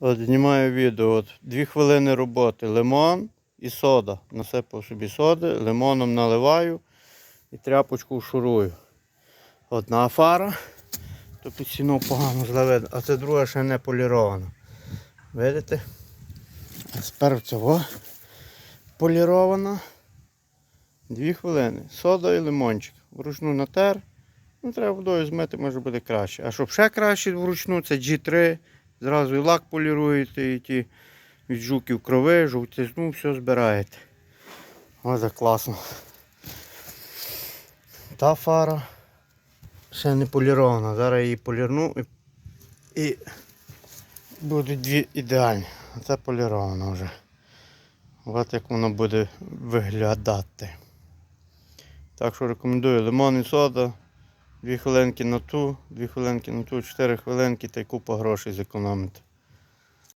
От знімаю відео. От, дві хвилини роботи. Лимон і сода. Насипав собі соди, лимоном наливаю і тряпочку шурую. Одна фара, то під стіну погано зле видно, а це друга ще не полірована. Видите? Тепер цього полірована. Дві хвилини. Сода і лимончик. Вручну натер. Ну, треба водою змити, може буде краще. А щоб ще краще вручну, це G3. Зразу і лак поліруєте, і ті від жуків крови, жовтизну, все збираєте. Ось так класно. Та фара ще не полірована. Зараз її полірну і, і будуть дві ідеальні. А це полірована вже. От як воно буде виглядати. Так що рекомендую лимон і сода. Дві хвилинки на ту, дві хвилинки на ту, чотири хвилинки та й купа грошей зекономити.